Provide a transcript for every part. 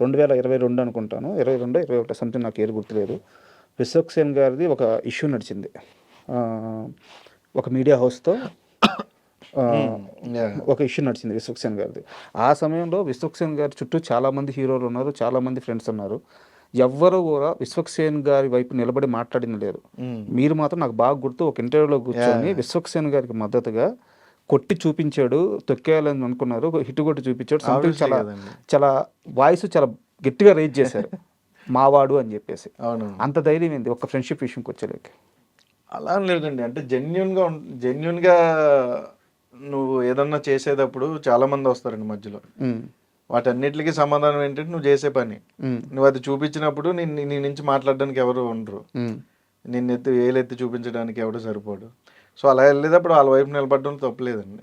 రెండు వేల ఇరవై రెండు అనుకుంటాను. ఇరవై రెండు ఇరవై ఒకటి సంథింగ్ నాకు ఏరు గుర్తులేదు. విశ్వక్సేన్ గారిది ఒక ఇష్యూ నడిచింది. ఆ, ఒక మీడియా హౌస్తో ఆ, Yeah. ఒక ఇష్యూ నడిచింది విశ్వక్సేన్ గారిది. ఆ సమయంలో విశ్వక్సేన్ గారి చుట్టూ చాలామంది హీరోలు ఉన్నారు చాలామంది ఫ్రెండ్స్ ఉన్నారు. ఎవ్వరు కూడా విశ్వక్సేన్ గారి వైపు నిలబడి మాట్లాడింది లేదు Mm. మీరు మాత్రం నాకు బాగా గుర్తు ఒక ఇంటర్వ్యూలో కూర్చొని విశ్వక్సేన్ గారికి మద్దతుగా కొట్టి చూపించాడు తొక్కేయాలని అనుకున్నారు. హిట్ కొట్టి చూపించాడు. సంథింగ్ చాలా. చాలా వాయిస్ చాలా గట్టిగా రేజ్ చేశారు. మావాడు అని చెప్పేసి. అవును అంత ధైర్యం ఏంది? ఒక ఫ్రెండ్షిప్ విషయంకి వచ్చేలేక. అలా అని లేదండి. అంటే జెన్యున్గా జెన్యున్గా నువ్వు ఏదన్నా చేసేటప్పుడు చాలా మంది వస్తారండి మధ్యలో. వాటన్నిటికీ సమాధానం ఏంటంటే నువ్వు చేసే పని. నువ్వు అది చూపించినప్పుడు నీ నుంచి మాట్లాడడానికి ఎవరు ఉండరు. ఉమ్, నిన్ను ఎత్తి వేలెత్తి చూపించడానికి ఎవడు సరిపోడు. సో అలా వెళ్ళేటప్పుడు వాళ్ళ వైపు నిలబడడం తప్పలేదండి.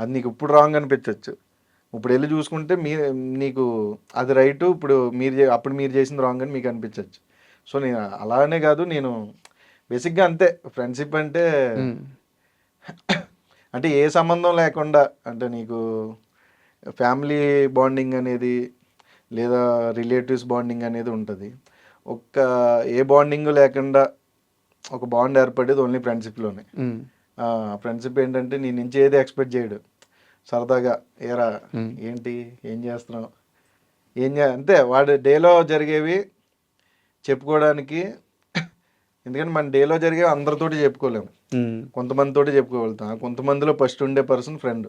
అది నీకు ఇప్పుడు రాంగ్ అనిపించవచ్చు ఇప్పుడు వెళ్ళి చూసుకుంటే మీ నీకు అది రైట్ ఇప్పుడు మీరు అప్పుడు మీరు చేసింది రాంగ్ అని మీకు అనిపించవచ్చు సో నేను అలానే కాదు నేను బేసిక్గా అంతే. ఫ్రెండ్షిప్ అంటే అంటే ఏ సంబంధం లేకుండా అంటే నీకు ఫ్యామిలీ బాండింగ్ అనేది లేదా రిలేటివ్స్ బాండింగ్ అనేది ఉంటుంది. ఒక్క ఏ బాండింగ్ లేకుండా ఒక బాండ్ ఏర్పడేది ఓన్లీ ఫ్రెండ్షిప్లోనే ఫ్రెండ్షిప్ ఏంటంటే నీ నుంచి ఏది ఎక్స్పెక్ట్ చేయడు. సరదాగా ఏరా. ఏంటి ఏం చేస్తున్నావు? ఏం చే అంతే వాడు డేలో జరిగేవి చెప్పుకోవడానికి ఎందుకంటే మన డేలో జరిగేవి అందరితోటి చెప్పుకోలేము. ఉమ్, కొంతమందితోటి చెప్పుకోగలుగుతాం. కొంతమందిలో ఫస్ట్ ఉండే పర్సన్ ఫ్రెండ్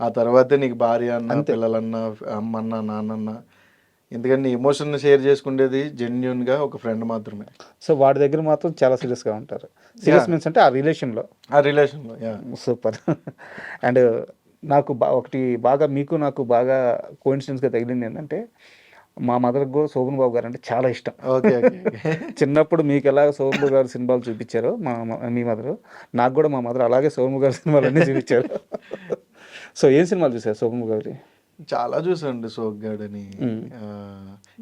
ఆ తర్వాతే నీకు భార్య అన్న పిల్లలన్న అమ్మ అన్న నాన్నన్న ఎందుకంటే ఎమోషన్ షేర్ చేసుకునేది జెన్యున్గా ఒక ఫ్రెండ్ మాత్రమే. సో వాడి దగ్గర మాత్రం చాలా సీరియస్గా ఉంటారు. సీరియస్ మీన్స్ అంటే ఆ రిలేషన్లో ఆ రిలేషన్లో సూపర్ అండ్ నాకు బా ఒకటి బాగా మీకు నాకు బాగా కోయిన్సిడెన్స్గా తగిలింది ఏంటంటే మా మదర్కి కూడా శోభన్ బాబు గారు అంటే చాలా ఇష్టం. ఓకే చిన్నప్పుడు మీకు ఎలా శోభన్ బాబు గారి సినిమాలు చూపించారో మా మా- మీ మదర్ నాకు కూడా మా మదర్ అలాగే శోభన్ బాబు గారి సినిమాలు అన్నీ చూపించారు. సో ఏం సినిమాలు చూసారు శోభన్ బాబు గారి? చాలా చూసాండి సోగ్గాడ్ అని ఆ,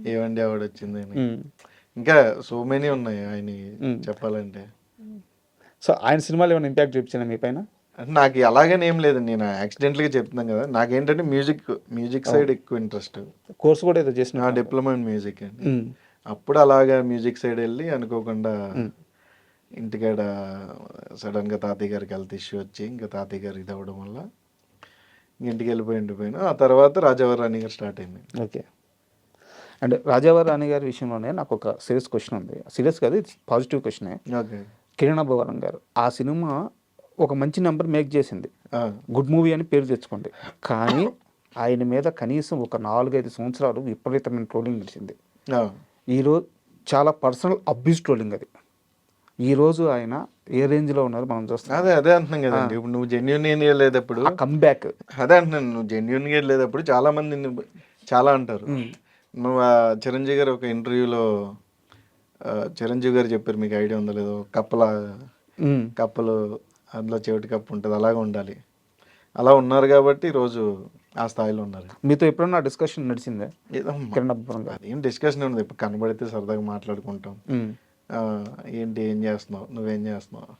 ఏవండి ఆవిడ వచ్చిందని. ఇంకా సో మెనీ ఉన్నాయి ఆయన. చెప్పాలంటే. సో ఆయన సినిమాలు ఏమైనా ఇంపాక్ట్ చూపించాను మీ పైన? నాకు అలాగని ఏం లేదు నేను యాక్సిడెంట్గా చెప్తున్నాను కదా. నాకేంటంటే మ్యూజిక్ మ్యూజిక్ సైడ్ ఎక్కువ ఇంట్రెస్ట్. కోర్స్ కూడా ఏదో చేసిన డిప్లొమా ఇన్ మ్యూజిక్ అండి. అప్పుడు అలాగా మ్యూజిక్ సైడ్ వెళ్ళి అనుకోకుండా ఇంటికాడ సడన్గా తాతయ్య గారికి హెల్త్ ఇష్యూ వచ్చి ఇంకా తాతయ్య గారు ఇది అవ్వడం వల్ల ఇంటికి వెళ్ళిపోయి ఉండిపోయాను. ఆ తర్వాత రాజావారి రాణి గారు స్టార్ట్ అయింది. ఓకే. అండ్ రాజావారి రాణి గారి విషయంలోనే నాకు ఒక సీరియస్ క్వశ్చన్ ఉంది. సీరియస్ కాదు పాజిటివ్ క్వశ్చనే. ఓకే. కిరణ్ అబ్బవరం గారు ఆ సినిమా ఒక మంచి నెంబర్ మేక్ చేసింది. గుడ్ మూవీ అని పేరు తెచ్చుకుంది కానీ ఆయన మీద కనీసం ఒక నాలుగైదు సంవత్సరాలు విపరీతమైన ట్రోలింగ్ నడిచింది. ఈరోజు చాలా పర్సనల్ అబ్యూస్ ట్రోలింగ్ అది. ఈరోజు ఆయన ఏ రేంజ్లో ఉన్నారో మనం చూస్తాం. అదే అదే అంటున్నాం కదండి. ఇప్పుడు నువ్వు జెన్యున్ ఏం ఆ కంబ్యాక్ అదే అంటున్నాను నువ్వు జెన్యున్గా వెళ్ళేటప్పుడు చాలా మంది చాలా అంటారు. నువ్వు ఆ చిరంజీవి గారు ఒక ఇంటర్వ్యూలో చిరంజీవి గారు చెప్పారు మీకు ఐడియా ఉందో లేదో? కప్పల కప్పలు అందులో చెవిటి కప్పు ఉంటుంది అలాగే ఉండాలి. అలా ఉన్నారు కాబట్టి ఈరోజు ఆ స్థాయిలో ఉన్నారు. మీతో ఎప్పుడన్నా డిస్కషన్ నడిచిందే? అదేం డిస్కషన్ ఉండదు. ఇప్పుడు కనబడితే సరదాగా మాట్లాడుకుంటాం. ఏంటి ఏం చేస్తున్నావు? నువ్వేం చేస్తున్నావు.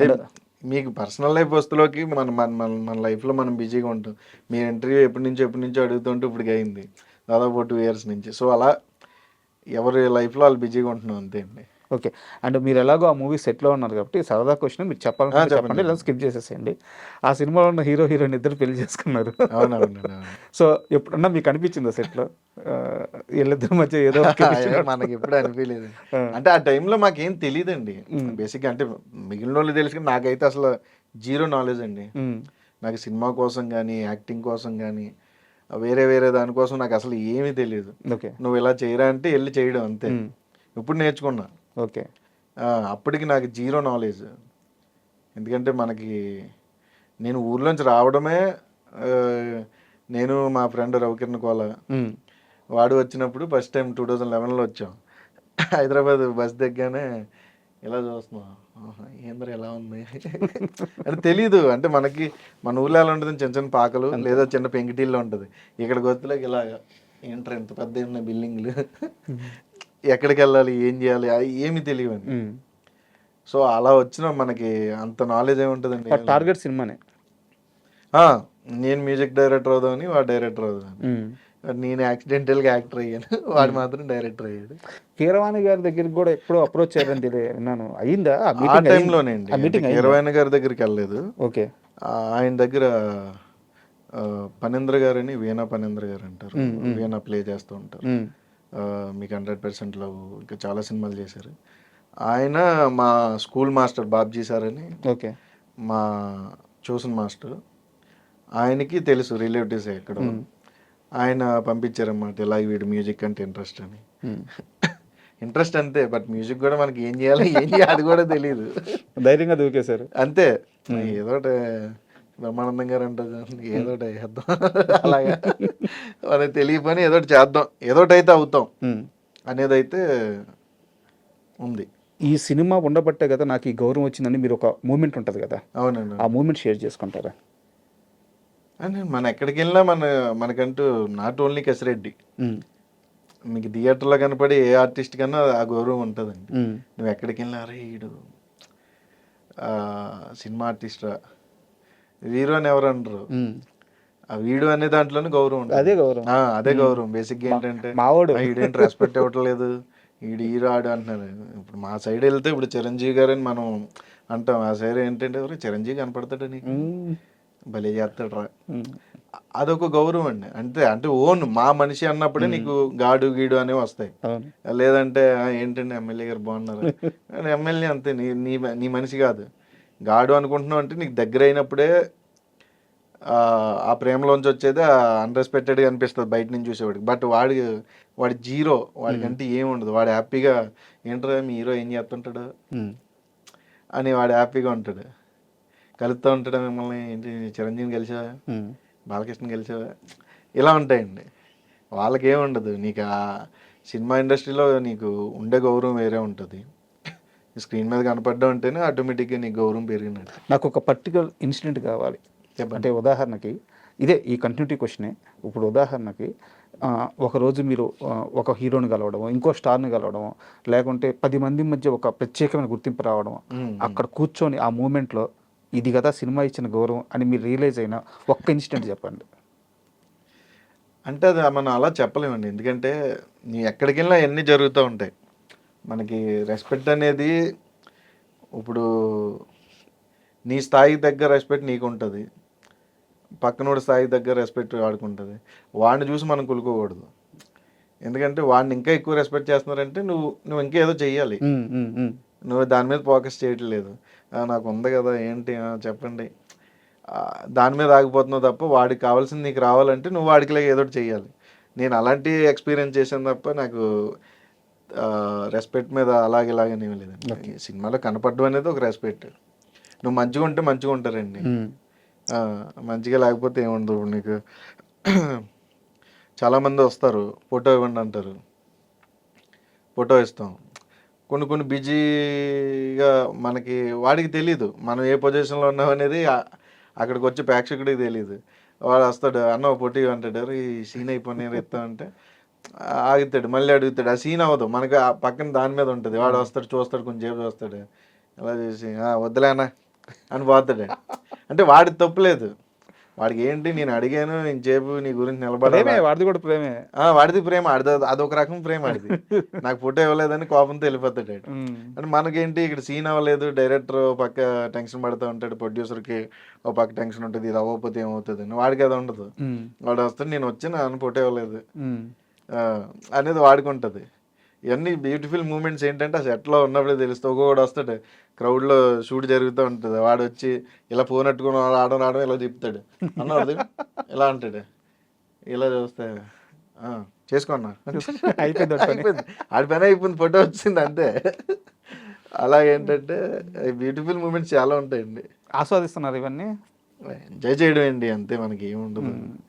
అంటే మీకు పర్సనల్ లైఫ్ వస్తులోకి మన మన మన మన లైఫ్లో మనం బిజీగా ఉంటాం. మీ ఇంటర్వ్యూ ఎప్పటి నుంచో ఎప్పటి నుంచో అడుగుతుంటే ఇప్పుడు అయింది. దాదాపు టూ ఇయర్స్ నుంచి. సో అలా ఎవరి లైఫ్లో వాళ్ళు బిజీగా ఉంటున్నాం అంతే అండి. ఓకే. అండ్ మీరు ఎలాగో ఆ మూవీ సెట్లో ఉన్నారు కాబట్టి సరదా క్వశ్చన్ మీరు చెప్పాలంటే చెప్పండి. లేదా స్కిప్ చేసేసేయండి. ఆ సినిమాలో ఉన్న హీరో హీరోయిన్ ఇద్దరు పెళ్ళి చేసుకున్నారు. సో ఎప్పుడన్నా మీకు అనిపించిందా సెట్లో? వీళ్ళిద్దరి మధ్య ఏదో మనకి ఎప్పుడు అనిపించలేదు. అంటే ఆ టైంలో మాకేం తెలియదండి బేసిక్గా అంటే మిగిలిన వాళ్ళు తెలుసు నాకైతే అసలు జీరో నాలెడ్జ్ అండి. నాకు సినిమా కోసం కానీ యాక్టింగ్ కోసం కానీ వేరే వేరే దానికోసం నాకు అసలు ఏమీ తెలియదు ఓకే. నువ్వు ఇలా చేయరా అంటే వెళ్ళి చేయడం అంతే. ఇప్పుడు నేర్చుకున్నా. ఓకే. అప్పటికి నాకు జీరో నాలెడ్జ్. ఎందుకంటే మనకి నేను ఊర్లోంచి రావడమే నేను మా ఫ్రెండ్ రవికిరణ్ కోల. వాడు వచ్చినప్పుడు ఫస్ట్ టైం టూ థౌజండ్ లెవెన్లో వచ్చాం. హైదరాబాద్ బస్ దిగ్గానే ఇలా చూస్తున్నాం. ఏంద్ర ఎలా ఉంది? అంటే తెలీదు. అంటే మనకి మన ఊర్లో ఎలా ఉంటుంది చిన్న చిన్న పాకలు లేదా చిన్న పెంకిటీల్లో ఉంటుంది. ఇక్కడికి వచ్చేలాగా ఇలాగా ఏంట్రా ఇంత పెద్ద ఉన్నాయి బిల్డింగ్లు? ఎక్కడికి వెళ్ళాలి ఏం చేయాలి ఏమీ ఉమ్. సో అలా వచ్చిన మనకి అంత నాలెడ్జ్ ఏముంటుందండి టార్గెట్ సినిమానే. నేను మ్యూజిక్ డైరెక్టర్ అవుదామని వాడు డైరెక్టర్ అవుదామని. నేను యాక్సిడెంటల్గా యాక్టర్ అయ్యాను. వాడు మాత్రం డైరెక్టర్ అయ్యాడు. కీరవాణి గారి దగ్గరికి కూడా ఎప్పుడో అప్రోచ్ అయ్యారని విన్నాను. అయిందా? ఆ? టైంలోనేండి మీటింగ్? ఇరవైన గారి దగ్గరికి వెళ్ళలేదు. ఓకే. ఆయన దగ్గర పనేంద్ర గారని వీణా పనేంద్ర గారు అంటారు. వీణా ప్లే చేస్తూ ఉంటారు. మీకు హండ్రెడ్ పర్సెంట్ లవ్. ఇంకా చాలా సినిమాలు చేశారు. ఆయన మా స్కూల్ మాస్టర్ బాబ్జీ సార్ అని ఓకే. మా చూసిన మాస్టర్ ఆయనకి తెలుసు రిలేటివ్స్ ఎక్కడ. ఆయన పంపించారన్నమాట ఇలా వీడు మ్యూజిక్ అంటే ఇంట్రెస్ట్ అని. ఇంట్రెస్ట్ అంతే బట్ మ్యూజిక్ కూడా మనకి ఏం చేయాలి ఏం చేయాలి అది కూడా తెలియదు ధైర్యంగా దూకేశారు. అంతే. ఏదో బ్రహ్మానందం గారు అంటారు ఏదో చేద్దాం. అలాగా. మనకి తెలియ పని ఏదో చేద్దాం. ఏదో ఒకటి అయితే అవుతాం. అనేది అయితే ఉంది. ఈ సినిమా ఉండబట్టే కదా నాకు ఈ గౌరవం వచ్చిందని మీరు ఒక మూమెంట్ ఉంటుంది కదా. అవునండి. ఆ మూమెంట్ షేర్ చేసుకుంటారా? అని మన ఎక్కడికి వెళ్ళినా మన మనకంటూ నాట్ ఓన్లీ కసిరెడ్డి. మీకు థియేటర్లో కనపడే ఏ ఆర్టిస్ట్ కన్నా ఆ గౌరవం ఉంటుందండి. నువ్వు ఎక్కడికి వెళ్ళినా అరే ఈడు సినిమా ఆర్టిస్టా వీరు అని ఎవరు. ఆ వీడు అనే దాంట్లోనే గౌరవం ఉంటుంది అదే గౌరవం. అదే గౌరవం. బేసిక్గా ఏంటంటే మావాడు. ఆ, ఈడేంటి రెస్పెక్ట్ ఇవ్వట్లేదు ఈడు హీరో ఆడు అంటున్నారు. ఇప్పుడు మా సైడ్ వెళ్తే ఇప్పుడు చిరంజీవి గారు అని మనం అంటాం. ఆ సైడ్ ఏంటంటే ఎవరు చిరంజీవి కనపడతాడు నీకు ఉమ్. భలే చేస్తాడు రా. అదొక గౌరవం అండి. అంతే అంటే ఓన్ మా మనిషి అన్నప్పుడే నీకు గాడు గీడు అనేవి వస్తాయి. లేదంటే "ఆ, ఏంటండి ఎమ్మెల్యే గారు బాగున్నారు? ఎమ్మెల్యే అంతే నీ నీ మనిషి కాదు. గాడు అనుకుంటున్నావు అంటే నీకు దగ్గర అయినప్పుడే ఆ, ప్రేమలోంచి వచ్చేది అన్రెస్పెక్టెడ్గా అనిపిస్తుంది బయట నుంచి చూసేవాడికి. బట్ వాడి వాడి జీరో వాడికంటే ఏం ఉండదు. వాడు హ్యాపీగా ఏంట్రా మీ హీరో ఏం చేస్తుంటాడు. అని వాడు హ్యాపీగా ఉంటాడు. కలుస్తూ ఉంటాడు మిమ్మల్ని? ఏంటి చిరంజీవిని కలిసావా. బాలకృష్ణ గెలిచావా? ఇలా ఉంటాయండి. వాళ్ళకేం ఉండదు. నీకు ఆ సినిమా ఇండస్ట్రీలో నీకు ఉండే గౌరవం వేరే ఉంటుంది. స్క్రీన్ మీద కనపడడం అంటేనే ఆటోమేటిక్గా నీకు గౌరవం పెరిగినట్టు. నాకు ఒక పర్టికులర్ ఇన్సిడెంట్ కావాలి. అంటే ఉదాహరణకి ఇదే ఈ కంటిన్యూటీ క్వశ్చనే ఇప్పుడు ఉదాహరణకి ఒకరోజు మీరు ఒక హీరోని కలవడం ఇంకో స్టార్ని కలవడం లేకుంటే పది మంది మధ్య ఒక ప్రత్యేకమైన గుర్తింపు రావడం. అక్కడ కూర్చొని ఆ మూమెంట్లో ఇది కదా సినిమా ఇచ్చిన గౌరవం అని మీరు రియలైజ్ అయిన ఒక్క ఇన్సిడెంట్ చెప్పండి. అంటే అది మనం అలా చెప్పలేమండి. ఎందుకంటే నీ ఎక్కడికి వెళ్ళినా అన్నీ జరుగుతూ ఉంటాయి. మనకి రెస్పెక్ట్ అనేది ఇప్పుడు నీ స్థాయికి దగ్గర రెస్పెక్ట్ నీకు ఉంటుంది పక్కనోడి స్థాయికి దగ్గర రెస్పెక్ట్ వాడికి ఉంటుంది వాడిని చూసి మనం కులుకోకూడదు. ఎందుకంటే వాడిని ఇంకా ఎక్కువ రెస్పెక్ట్ చేస్తున్నారంటే నువ్వు నువ్వు ఇంకా ఏదో చెయ్యాలి. నువ్వు దాని మీద ఫోకస్ చేయట్లేదు. "ఆ, నాకు ఉంది కదా ఏంటి? చెప్పండి. దాని మీద ఆగిపోతున్నావు తప్ప వాడికి కావాల్సింది నీకు రావాలంటే నువ్వు వాడికి ఏదో చెయ్యాలి. నేను అలాంటి ఎక్స్పీరియన్స్ చేశాను తప్ప నాకు రెస్పెక్ట్ మీద అలాగే ఇలాగని ఏమీ లేదండి సినిమాలో కనపడడం అనేది ఒక రెస్పెక్ట్ నువ్వు మంచిగా ఉంటే మంచిగా ఉంటారండి. ఆ, మంచిగా లేకపోతే ఏముండదు. ఇప్పుడు నీకు చాలామంది వస్తారు. ఫోటో ఇవ్వండి అంటారు. ఫోటో ఇస్తాం. కొన్ని కొన్ని బిజీగా మనకి వాడికి తెలీదు. మనం ఏ పొజిషన్లో ఉన్నాం అనేది అక్కడికి వచ్చే ప్రేక్షకుడికి తెలియదు వాడు వస్తాడు అన్న ఫోటో ఇవ్వు" అంటాడు "అరే, ఈ సీన్ అయిపోయి ఇస్తామంటే ఆగుతాడు మళ్ళీ అడుగుతాడు. ఆ సీన్ అవ్వదు. మనకి ఆ పక్కన దాని మీద ఉంటుంది. వాడు వస్తాడు చూస్తాడు కొంచెం సేపు చూస్తాడు. అలా చూసి "ఆ, వద్దులేనా అని పోతాడు. అంటే వాడి తప్పులేదు వాడికి ఏంటి? నేను అడిగాను నేను చేపు నీ గురించి నిలబడాలి? ప్రేమే వాడిది కూడా ప్రేమే. ఆ, వాడిది ప్రేమ. ఆడిది అదొక రకం ప్రేమ ఆడిది. నాకు ఫోటో ఇవ్వలేదని కోపంతో వెళ్ళిపోతాడు. ఉమ్. అంటే మనకేంటి? ఇక్కడ సీన్ అవ్వలేదు. డైరెక్టర్ ఓ పక్క టెన్షన్ పడుతూ ఉంటాడు. ప్రొడ్యూసర్కి ఓ పక్క టెన్షన్ ఉంటుంది. ఇది అవ్వకపోతే ఏమవుతుంది? అని వాడికి అది ఉండదు. ఉమ్. వాడు వస్తాడు నేను వచ్చాను నన్ను ఫోటో ఇవ్వలేదు. అనేది వాడికి ఉంటుంది ఇవన్నీ బ్యూటిఫుల్ మూమెంట్స్ ఏంటంటే ఆ సెట్లో ఉన్నప్పుడే తెలుస్తుంది. ఒక్కొక్కడు వస్తాడు. క్రౌడ్లో షూట్ జరుగుతూ ఉంటుంది. వాడు వచ్చి ఇలా ఫోన్ పెట్టుకుని ఆడడం రావడం ఇలా చెప్తాడు అన్నది ఇలా అంటాడు. ఇలా చూస్తే "ఆ, చేసుకోన్నా అయిపోయింది. అయిపోయింది. ఆడి పని అయిపోయింది. ఫోటో వచ్చింది అంతే. అలా ఏంటంటే బ్యూటిఫుల్ మూమెంట్స్ చాలా ఉంటాయండి. ఆస్వాదిస్తున్నారు ఇవన్నీ. ఎంజాయ్ చేయడం అండి అంతే మనకి ఏముండదు.